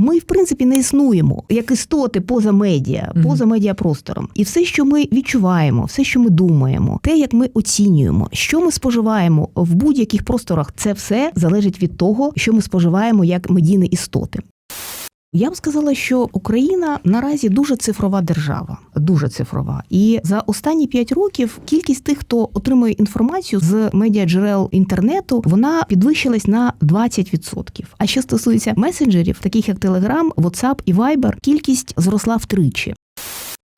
Ми, в принципі, не існуємо як істоти поза медіа, поза медіапростором. І все, що ми відчуваємо, все, що ми думаємо, те, як ми оцінюємо, що ми споживаємо в будь-яких просторах, це все залежить від того, що ми споживаємо як медійні істоти. Я б сказала, що Україна наразі дуже цифрова держава, дуже цифрова. І за останні п'ять років кількість тих, хто отримує інформацію з медіаджерел інтернету, вона підвищилась на 20%. А що стосується месенджерів, таких як Telegram, WhatsApp і Viber, кількість зросла втричі.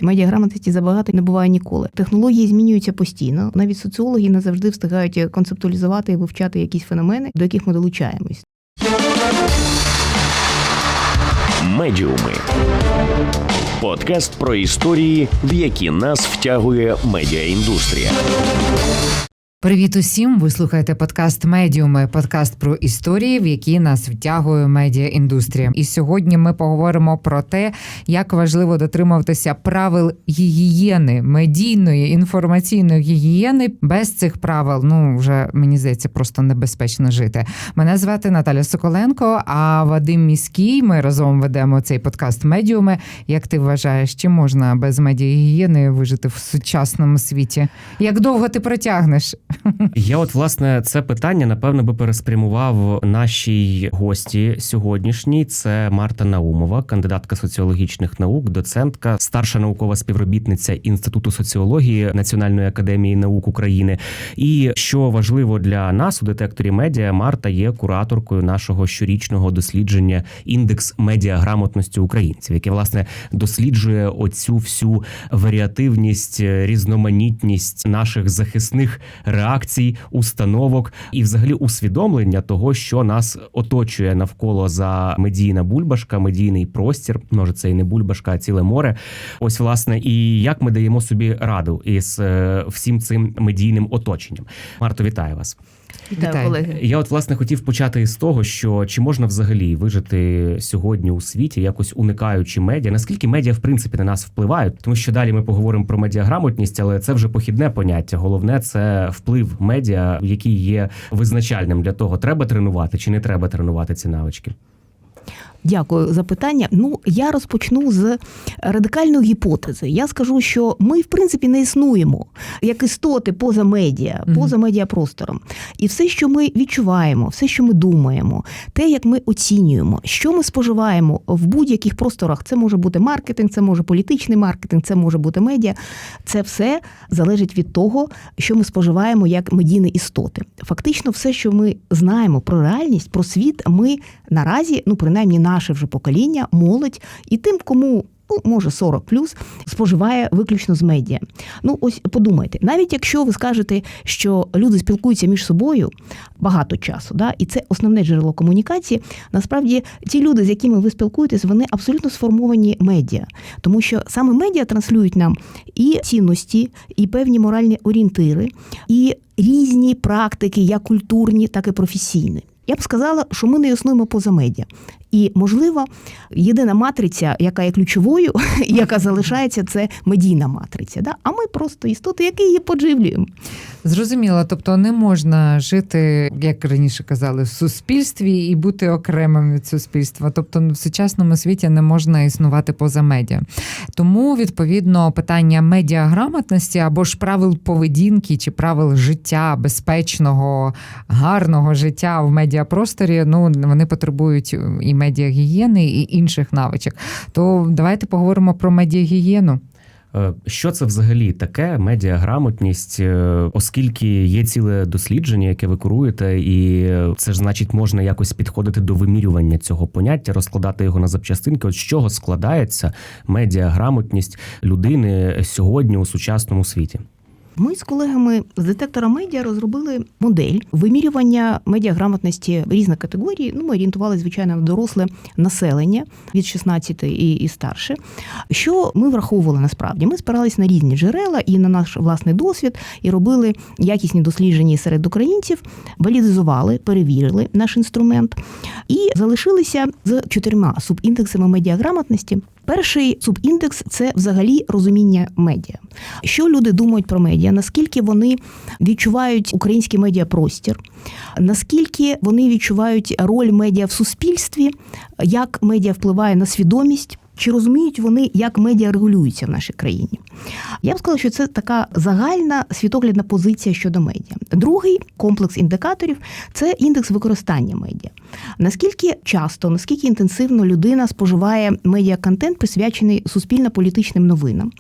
Медіаграмотності забагато не буває ніколи. Технології змінюються постійно. Навіть соціологи не завжди встигають концептуалізувати і вивчати якісь феномени, до яких ми долучаємось. Медіуми. Подкаст про історії, в які нас втягує медіаіндустрія. Привіт усім! Ви слухаєте подкаст Медіуми, подкаст про історії, в які нас втягує медіаіндустрія. І сьогодні ми поговоримо про те, як важливо дотримуватися правил гігієни, медійної інформаційної гігієни. Без цих правил, ну вже мені здається, просто небезпечно жити. Мене звати Наталя Соколенко, а Вадим Міський. Ми разом ведемо цей подкаст Медіуми. Як ти вважаєш, чи можна без медіагігієни вижити в сучасному світі? Як довго ти протягнеш? Я, от власне, це питання напевно би переспрямував нашій гості сьогоднішній. Це Марта Наумова, кандидатка соціологічних наук, доцентка, старша наукова співробітниця інституту соціології Національної академії наук України. І що важливо для нас у детекторі медіа, Марта є кураторкою нашого щорічного дослідження індекс медіаграмотності українців, яке власне досліджує оцю всю варіативність, різноманітність наших захисних реакцій, установок і, взагалі, усвідомлення того, що нас оточує навколо за медійна бульбашка, медійний простір. Може, це і не бульбашка, а ціле море. Ось власне, і як ми даємо собі раду із е, всім цим медійним оточенням. Марто, вітаю вас. Вітаю. колеги. Я от власне хотів почати із того, що чи можна взагалі вижити сьогодні у світі, якось уникаючи медіа, наскільки медіа в принципі на нас впливають, тому що далі ми поговоримо про медіаграмотність, але це вже похідне поняття. Головне це вплив медіа, який є визначальним для того, треба тренувати чи не треба тренувати ці навички. Дякую за питання. Ну я розпочну з радикальної гіпотези. Я скажу, що ми в принципі не існуємо як істоти поза медіа, поза медіапростором. І все, що ми відчуваємо, все, що ми думаємо, те, як ми оцінюємо, що ми споживаємо в будь-яких просторах, це може бути маркетинг, це може політичний маркетинг, це може бути медіа. Це все залежить від того, що ми споживаємо як медійні істоти. Фактично, все, що ми знаємо про реальність, про світ, ми наразі, ну принаймні наше вже покоління, молодь і тим, кому. Ну, може, 40 плюс споживає виключно з медіа. Ну, ось подумайте, навіть якщо ви скажете, що люди спілкуються між собою багато часу, да, і це основне джерело комунікації, насправді ті люди, з якими ви спілкуєтесь, вони абсолютно сформовані медіа, тому що саме медіа транслюють нам і цінності, і певні моральні орієнтири, і різні практики, як культурні, так і професійні. Я б сказала, що ми не існуємо поза медіа. І, можливо, єдина матриця, яка є ключовою, яка залишається, це медійна матриця. Да? А ми просто істоти, які її подживлюємо. Зрозуміло, тобто не можна жити, як раніше казали, в суспільстві і бути окремим від суспільства. Тобто в сучасному світі не можна існувати поза медіа. Тому відповідно питання медіаграмотності або ж правил поведінки чи правил життя, безпечного, гарного життя в медіапросторі. Ну вони потребують і медіагігієни, і інших навичок. То давайте поговоримо про медіагігієну. Е, Що це взагалі таке медіаграмотність, е, оскільки є ціле дослідження, яке ви куруєте, і це ж значить можна якось підходити до вимірювання цього поняття, розкладати його на запчастинки. От з чого складається медіаграмотність людини сьогодні у сучасному світі? Ми з колегами з детектора медіа розробили модель вимірювання медіаграмотності різних категорій. Ну, ми орієнтувалися, звичайно, на доросле населення від 16 і, і старше. Що ми враховували насправді? Ми спирались на різні джерела і на наш власний досвід, і робили якісні дослідження серед українців, валідизували, перевірили наш інструмент і залишилися з чотирма субіндексами медіаграмотності. Перший субіндекс це взагалі розуміння медіа. Що люди думають про медіа? Наскільки вони відчувають український медіапростір? Наскільки вони відчувають роль медіа в суспільстві, як медіа впливає на свідомість? Чи розуміють вони, як медіа регулюються в нашій країні? Я б сказала, що це така загальна світоглядна позиція щодо медіа. Другий комплекс індикаторів це індекс використання медіа. Наскільки часто, наскільки інтенсивно людина споживає медіаконтент, присвячений суспільно-політичним новинам,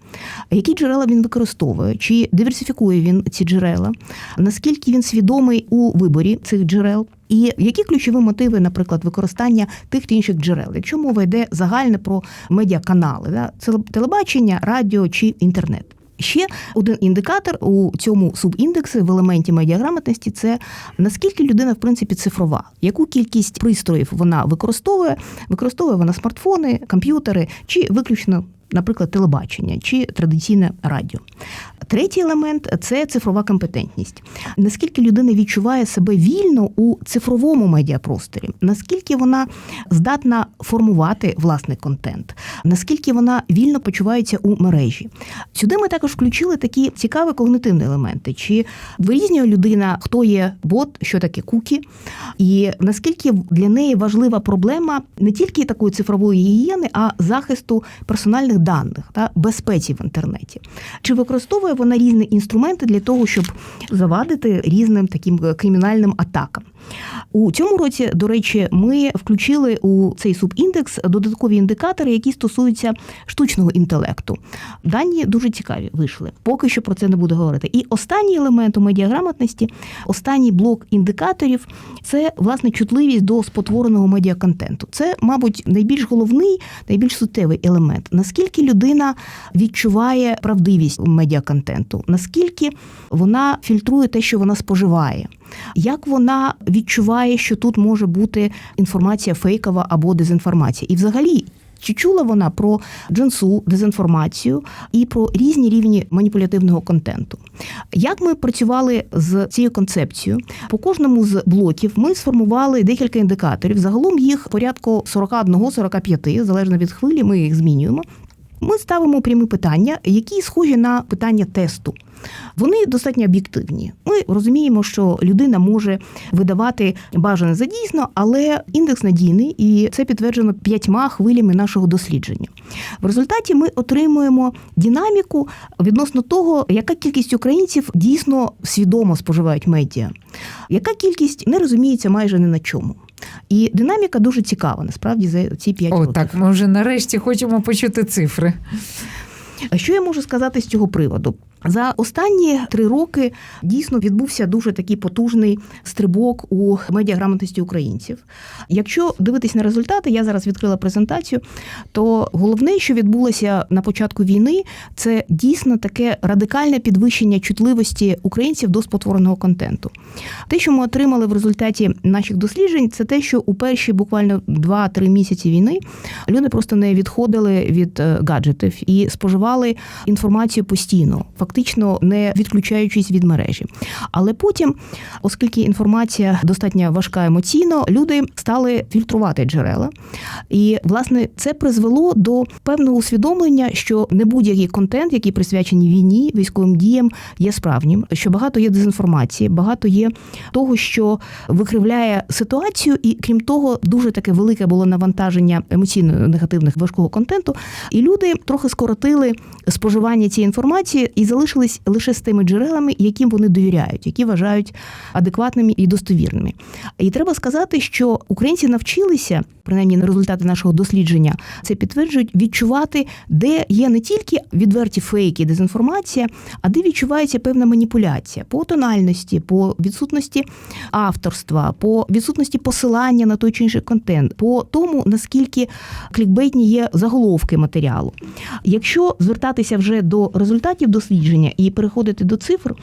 які джерела він використовує, чи диверсифікує він ці джерела, наскільки він свідомий у виборі цих джерел? І які ключові мотиви, наприклад, використання тих чи інших джерел, якщо мова йде загальне про медіаканали, да, це телебачення, радіо чи інтернет. Ще один індикатор у цьому субіндексі в елементі медіаграмотності це наскільки людина в принципі цифрова, яку кількість пристроїв вона використовує, використовує вона смартфони, комп'ютери чи виключно. Наприклад, телебачення чи традиційне радіо. Третій елемент це цифрова компетентність. Наскільки людина відчуває себе вільно у цифровому медіапросторі, наскільки вона здатна формувати власний контент, наскільки вона вільно почувається у мережі. Сюди ми також включили такі цікаві когнитивні елементи. Чи вирізнює людина, хто є бот, що таке кукі, і наскільки для неї важлива проблема не тільки такої цифрової гігієни, а захисту персональних даних та безпеці в інтернеті. Чи використовує вона різні інструменти для того, щоб завадити різним таким е, кримінальним атакам? У цьому році, до речі, ми включили у цей субіндекс додаткові індикатори, які стосуються штучного інтелекту. Дані дуже цікаві вийшли. Поки що про це не буду говорити. І останній елемент у медіаграмотності, останній блок індикаторів це власне чутливість до спотвореного медіаконтенту. Це, мабуть, найбільш головний, найбільш суттєвий елемент. Наскільки людина відчуває правдивість медіаконтенту, наскільки вона фільтрує те, що вона споживає. Як вона відчуває, що тут може бути інформація фейкова або дезінформація? І взагалі, чи чула вона про джинсу, дезінформацію і про різні рівні маніпулятивного контенту? Як ми працювали з цією концепцією? По кожному з блоків ми сформували декілька індикаторів. Загалом їх порядку 41-45, залежно від хвилі, ми їх змінюємо. Ми ставимо прямі питання, які схожі на питання тесту. Вони достатньо об'єктивні. Ми розуміємо, що людина може видавати бажане за дійсно, але індекс надійний, і це підтверджено п'ятьма хвилями нашого дослідження. В результаті ми отримуємо динаміку відносно того, яка кількість українців дійсно свідомо споживають медіа, яка кількість не розуміється майже ні на чому. І динаміка дуже цікава, насправді, за ці п'ять О, років. так, ми вже нарешті хочемо почути цифри. А Що я можу сказати з цього приводу? За останні три роки дійсно відбувся дуже такий потужний стрибок у медіаграмотності українців. Якщо дивитись на результати, я зараз відкрила презентацію, то головне, що відбулося на початку війни, це дійсно таке радикальне підвищення чутливості українців до спотвореного контенту. Те, що ми отримали в результаті наших досліджень, це те, що у перші буквально 2-3 місяці війни люди просто не відходили від е, гаджетів і споживали інформацію постійно фактично не відключаючись від мережі. Але потім, оскільки інформація достатньо важка емоційно, люди стали фільтрувати джерела. І власне це призвело до певного усвідомлення, що не будь-який контент, який присвячений війні, військовим діям, є справжнім, що багато є дезінформації, багато є того, що викривляє ситуацію, і крім того, дуже таке велике було навантаження емоційно негативних важкого контенту. І люди трохи скоротили споживання цієї інформації і залишились лише з тими джерелами, яким вони довіряють, які вважають адекватними і достовірними. І треба сказати, що українці навчилися, принаймні на результати нашого дослідження, це підтверджують, відчувати, де є не тільки відверті фейки, дезінформація, а де відчувається певна маніпуляція по тональності, по відсутності авторства, по відсутності посилання на той чи інший контент, по тому наскільки клікбейтні є заголовки матеріалу. Якщо звертатися вже до результатів дослідження і переходити до цифр,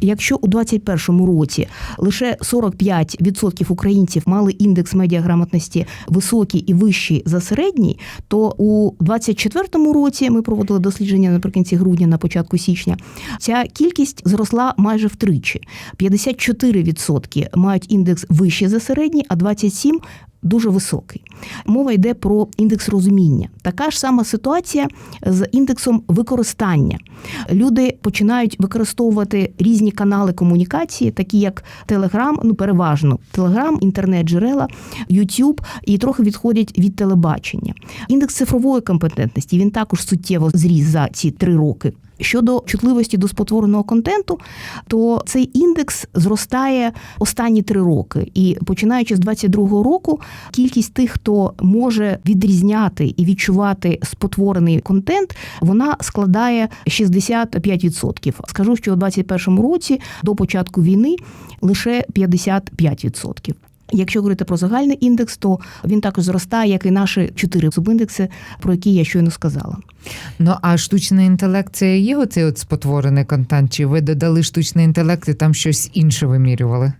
якщо у 2021 році лише 45% українців мали індекс медіаграмотності високий і вищий за середній, то у 2024 році ми проводили дослідження наприкінці грудня, на початку січня. Ця кількість зросла майже втричі. 54% мають індекс вищий за середній, а 27% дуже високий. Мова йде про індекс розуміння. Така ж сама ситуація з індексом використання. Люди починають використовувати різні канали комунікації, такі як Телеграм, ну переважно Телеграм, інтернет-джерела, Ютуб, і трохи відходять від телебачення. Індекс цифрової компетентності він також суттєво зріс за ці три роки. Щодо чутливості до спотвореного контенту, то цей індекс зростає останні три роки. І починаючи з 22-го року, кількість тих, хто може відрізняти і відчувати спотворений контент, вона складає 65%. Скажу, що у 21-му році до початку війни лише 55%. Якщо говорити про загальний індекс, то він також зростає, як і наші чотири субіндекси, про які я щойно сказала. Ну а штучний інтелект це є оцей от спотворений контент? Чи ви додали штучний інтелект і там щось інше вимірювали?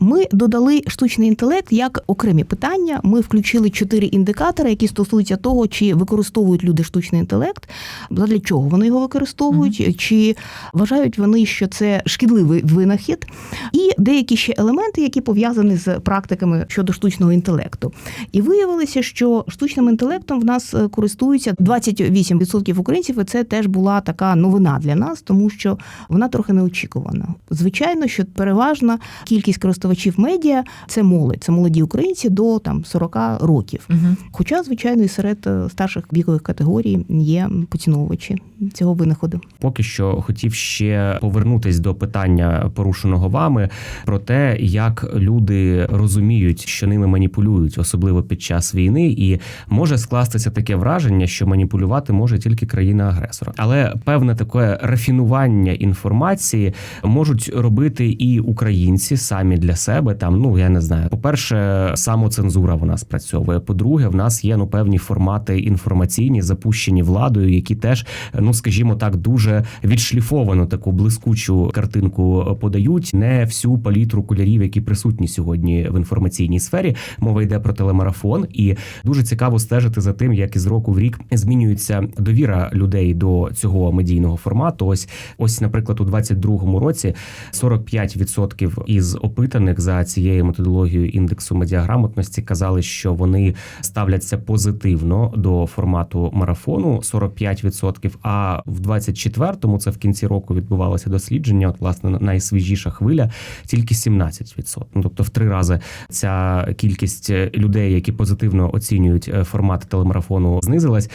Ми додали штучний інтелект як окремі питання. Ми включили чотири індикатори, які стосуються того, чи використовують люди штучний інтелект, для чого вони його використовують, чи вважають вони, що це шкідливий винахід, і деякі ще елементи, які пов'язані з практиками щодо штучного інтелекту. І виявилося, що штучним інтелектом в нас е, користуються 28% українців, і це теж була така новина для нас, тому що вона трохи неочікувана. Звичайно, що переважна кількість користувачів медіа це молодь, це молоді українці до там 40 років. Угу. Хоча, звичайно, і серед е, старших вікових категорій є поціновувачі цього винаходу. Поки що хотів ще повернутись до питання порушеного вами про те, як люди розуміють, що ними маніпулюють, особливо під час війни, і може скластися таке враження, що маніпулювати може тільки країна-агресор. Але певне таке рафінування інформації можуть робити і українці самі для себе. Там ну я не знаю. По перше, самоцензура вона спрацьовує. По-друге, в нас є ну певні формати інформаційні, запущені владою, які теж ну скажімо так, дуже відшліфовану таку блискучу картинку подають. Не всю палітру кольорів, які присутні сьогодні в інформаційній сфері. Мова йде про телемарафон, і дуже цікаво стежити за тим, як із року в рік змінюється довіра людей до цього медійного формату. Ось, ось, наприклад, у 22-му році 45% із опитаних за цією методологією індексу медіаграмотності казали, що вони ставляться позитивно до формату марафону 45%, А в 24-му, це в кінці року відбувалося дослідження. От власне найсвіжіша хвиля, тільки 17%. Ну тобто в три рази ця кількість людей, які позитивно оцінюють е, формат телемарафону, знизилась.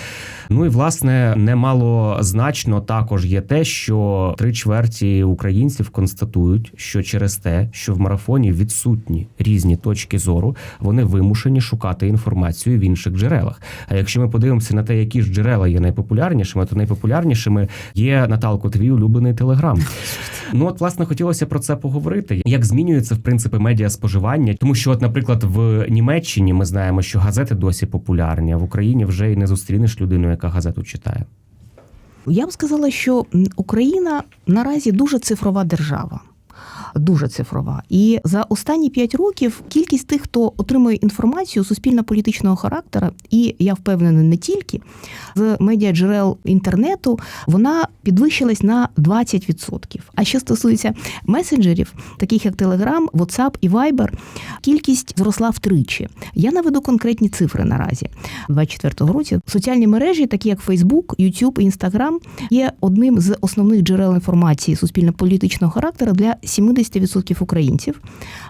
Ну і власне немало значно також є те, що три чверті українців констатують, що через те, що в марафоні відсутні різні точки зору, вони вимушені шукати інформацію в інших джерелах. А якщо ми подивимося на те, які ж джерела є найпопулярнішими, то найпопулярнішими є Наталко, твій улюблений телеграм. Ну от власне хотілося про це поговорити. Як змінюється в принципі медіа споживання, тому що, от, наприклад, в Німеччині ми знаємо, що газети досі популярні, а в Україні вже й не зустрінеш людину, яка газету читає. Я б сказала, що Україна наразі дуже цифрова держава. Дуже цифрова, і за останні п'ять років кількість тих, хто отримує інформацію суспільно-політичного характера, і я впевнена, не тільки з медіаджерел інтернету, вона підвищилась на 20%. А що стосується месенджерів, таких як Telegram, WhatsApp і Viber, кількість зросла втричі. Я наведу конкретні цифри наразі. У 2024 році соціальні мережі, такі як Facebook, YouTube і Instagram, є одним з основних джерел інформації суспільно-політичного характеру для 70% українців.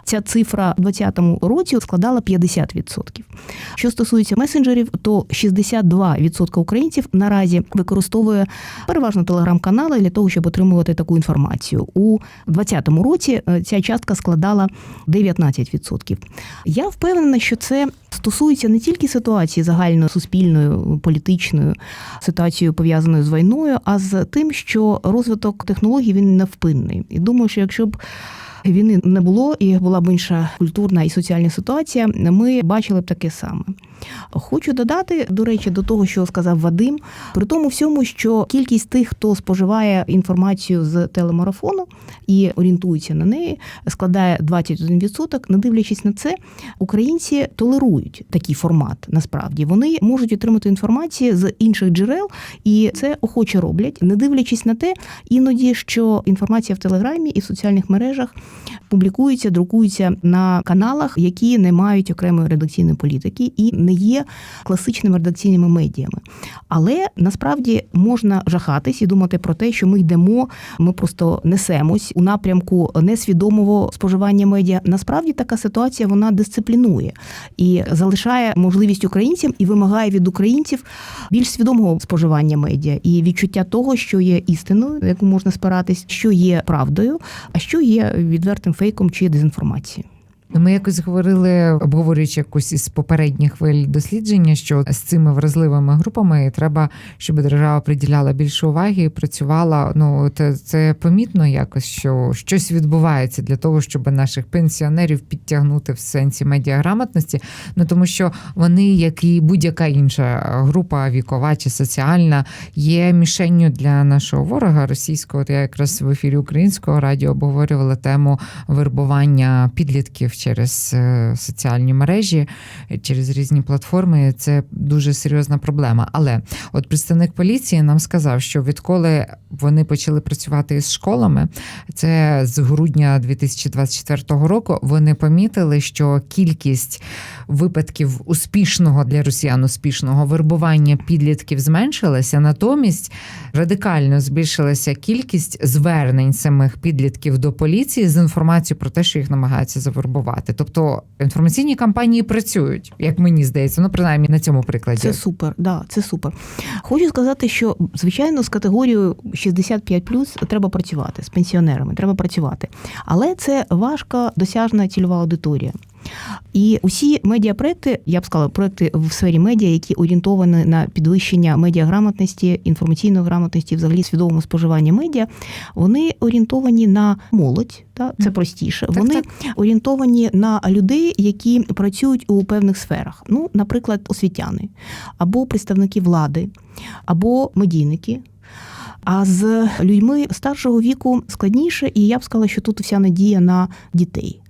Ця цифра у 2020 році складала 50%. Що стосується месенджерів, то 62% українців наразі використовує переважно телеграм-канали для того, щоб отримувати таку інформацію. У 2020 році е, ця частка складала 19%. Я впевнена, що це стосується не тільки ситуації загальною суспільною, політичною ситуацією пов'язаною з війною, а з тим, що розвиток технологій він невпинний. І думаю, що якщо б війни не було і була б інша культурна і соціальна ситуація, ми бачили б таке саме. Хочу додати, до речі, до того, що сказав Вадим, при тому всьому, що кількість тих, хто споживає інформацію з телемарафону і орієнтується на неї, складає 21%. Не дивлячись на це, українці толерують такий формат. Насправді вони можуть отримати інформацію з інших джерел, і це охоче роблять, не дивлячись на те, іноді що інформація в телеграмі і в соціальних мережах публікуються, друкуються на каналах, які не мають окремої редакційної політики і не є класичними редакційними медіями. Але насправді можна жахатись і думати про те, що ми йдемо, ми просто несемось у напрямку несвідомого споживання медіа. Насправді така ситуація вона дисциплінує і залишає можливість українцям і вимагає від українців більш свідомого споживання медіа і відчуття того, що є істиною, на яку можна спиратись, що є правдою, а що є відвертим фейком чи дезінформацією. Ми якось говорили, обговорюючи якусь із попередніх хвиль дослідження, що з цими вразливими групами треба, щоб держава приділяла більше уваги і працювала. Ну це, це помітно якось, що щось відбувається для того, щоб наших пенсіонерів підтягнути в сенсі медіаграмотності. Ну тому що вони, як і будь-яка інша група вікова чи соціальна, є мішенню для нашого ворога російського. Я якраз в ефірі українського радіо обговорювала тему вербування підлітків через е, соціальні мережі, через різні платформи. Це дуже серйозна проблема. Але от представник поліції нам сказав, що відколи вони почали працювати із школами, це з грудня 2024 року, вони помітили, що кількість випадків успішного для росіян успішного вербування підлітків зменшилася, натомість радикально збільшилася кількість звернень самих підлітків до поліції з інформацією про те, що їх намагаються завербувати. Тобто інформаційні кампанії працюють, як мені здається, ну принаймні на цьому прикладі. Це супер, да, це супер. Хочу сказати, що звичайно з категорією 65+, треба працювати з пенсіонерами, треба працювати. Але це важка досяжна цільова аудиторія. І усі медіапроекти, я б сказала, проекти в сфері медіа, які орієнтовані на підвищення медіаграмотності, інформаційної грамотності, взагалі свідомого споживання медіа, вони орієнтовані на молодь. Та це простіше. Так, вони так. орієнтовані на людей, які працюють у певних сферах. Ну, наприклад, освітяни або представники влади, або медійники. А з людьми старшого віку складніше, і я б сказала, що тут вся надія на дітей.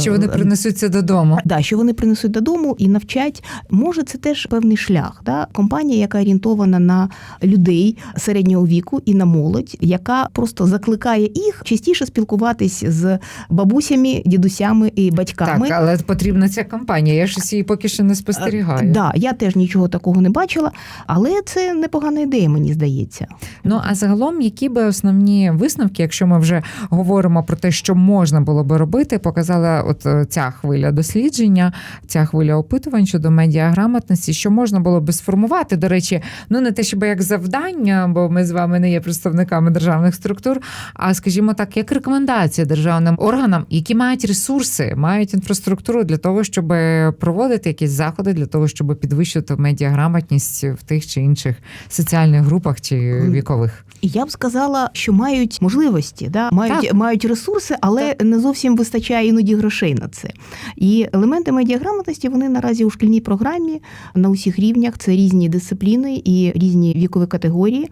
Що вони Е, принесуться додому. Да, що вони принесуть додому і навчать. Може, це теж певний шлях. Да? Компанія, яка орієнтована на людей середнього віку і на молодь, яка просто закликає їх частіше спілкуватись з бабусями, дідусями і батьками. Так, але потрібна ця кампанія. Я щось її поки що не спостерігаю. Е, Да, я теж нічого такого не бачила, але це непогана ідея, мені здається. Ну а загалом, які би основні висновки, якщо ми вже говоримо про те, що можна було би робити, показала от е, ця хвиля дослідження, ця хвиля опитувань щодо медіаграмотності, що можна було би сформувати. До речі, ну не те, щоб як завдання, бо ми з вами не є представниками державних структур, а скажімо так, як рекомендація державним органам, які мають ресурси, мають інфраструктуру для того, щоб проводити якісь заходи, для того, щоб підвищити медіаграмотність в тих чи інших соціальних групах чи вікових. Я б сказала, що мають можливості, да? мають, Так. мають ресурси, але не зовсім вистачає іноді грошей на це. І елементи медіаграмотності вони наразі у шкільній програмі на усіх рівнях. Це різні дисципліни і різні вікові категорії.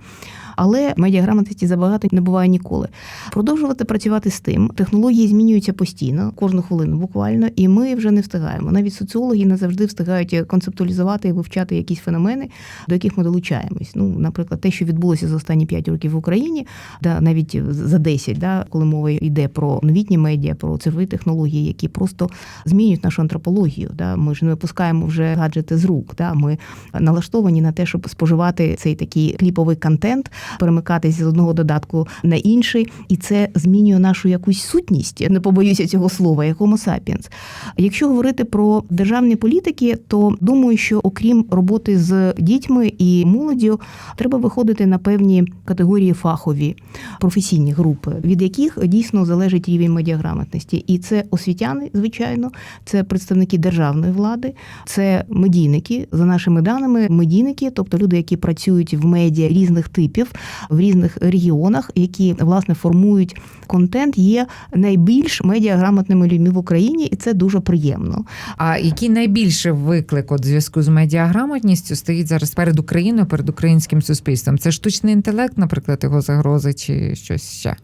Але медіаграмотності забагато не буває ніколи. Продовжувати працювати з тим. Технології змінюються постійно, кожну хвилину буквально, і ми вже не встигаємо. Навіть соціологи не завжди встигають концептуалізувати і вивчати якісь феномени, до яких ми долучаємось. Ну, наприклад, те, що відбулося за останні 5 років в Україні, да, навіть за 10, да, коли мова йде про новітні медіа, про цифрові технології, які просто змінюють нашу антропологію. Да. Ми ж не випускаємо вже гаджети з рук. Да. Ми налаштовані на те, щоб споживати цей такий кліповий контент, перемикатись з одного додатку на інший, і це змінює нашу якусь сутність. Не побоюся цього слова, як Homo sapiens. Якщо говорити про державні політики, то думаю, що окрім роботи з дітьми і молоддю, треба виходити на певні категорії фахові, професійні групи, від яких дійсно залежить рівень медіаграмотності. І це освітяни, звичайно, це представники державної влади, це медійники. За нашими даними, медійники, тобто люди, які працюють в медіа різних типів в різних регіонах, які власне формують контент, є найбільш медіаграмотними людьми в Україні, і це дуже приємно. А який найбільший виклик от зв'язку з медіаграмотністю стоїть зараз перед Україною, перед українським суспільством? Це штучний інтелект, наприклад, його загрози, чи щось ще?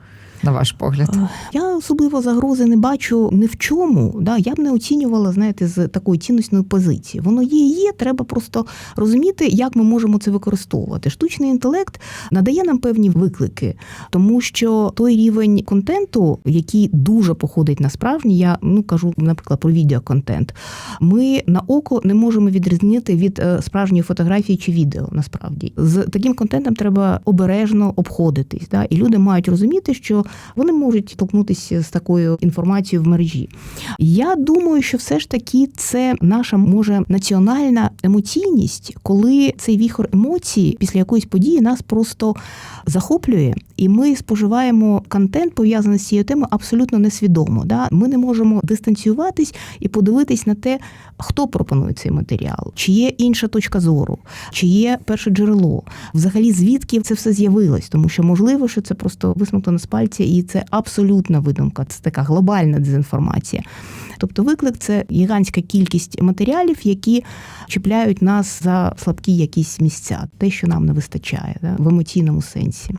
На ваш погляд? Я особливо загрози не бачу ні в чому. Да? Я б не оцінювала, знаєте, з такої цінностної позиції. Воно є є, треба просто розуміти, як ми можемо це використовувати. Штучний інтелект надає нам певні виклики, тому що той рівень контенту, який дуже походить на справжній, я ну кажу, наприклад, про відеоконтент, ми на око не можемо відрізнити від е, справжньої фотографії чи відео. Насправді з таким контентом треба обережно обходитись. Да? І люди мають розуміти, що вони можуть столкнутися з такою інформацією в мережі. Я думаю, що все ж таки це наша може національна емоційність, коли цей віхор емоцій після якоїсь події нас просто захоплює, і ми споживаємо контент пов'язаний з цією темою абсолютно несвідомо. Да? Ми не можемо дистанціюватись і подивитись на те, хто пропонує цей матеріал, чи є інша точка зору, чи є перше джерело, взагалі звідки це все з'явилось, тому що можливо, що це просто висмоктано з пальця, і це абсолютна видумка, це така глобальна дезінформація. Тобто виклик це гігантська кількість матеріалів, які чіпляють нас за слабкі якісь місця, те, що нам не вистачає да, в емоційному сенсі.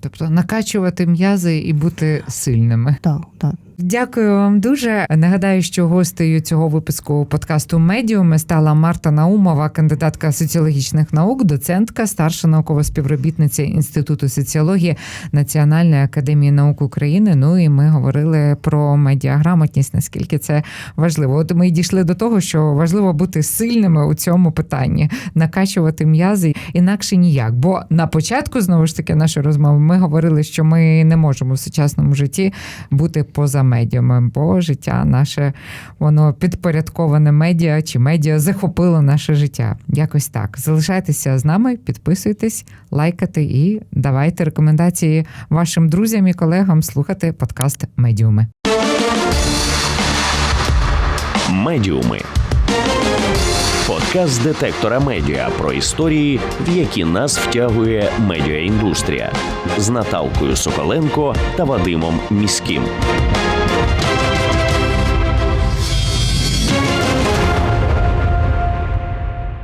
Тобто накачувати м'язи і бути сильними. Так, так. Дякую вам дуже. Нагадаю, що гостею цього випуску подкасту Медіуми стала Марта Наумова, кандидатка соціологічних наук, доцентка, старша наукова співробітниця Інституту соціології Національної академії наук України. Ну і ми говорили про медіаграмотність, наскільки це важливо. От ми й дійшли до того, що важливо бути сильними у цьому питанні, накачувати м'язи інакше ніяк. Бо на початку знову ж таки нашої розмови ми говорили, що ми не можемо в сучасному житті бути поза медіями, бо життя наше воно підпорядковане медіа чи медіа захопило наше життя. Якось так. Залишайтеся з нами, підписуйтесь, лайкайте і давайте рекомендації вашим друзям і колегам слухати подкаст Медіуми. Медіуми. Подкаст детектора медіа про історії, в які нас втягує медіаіндустрія з Наталкою Соколенко та Вадимом Міським.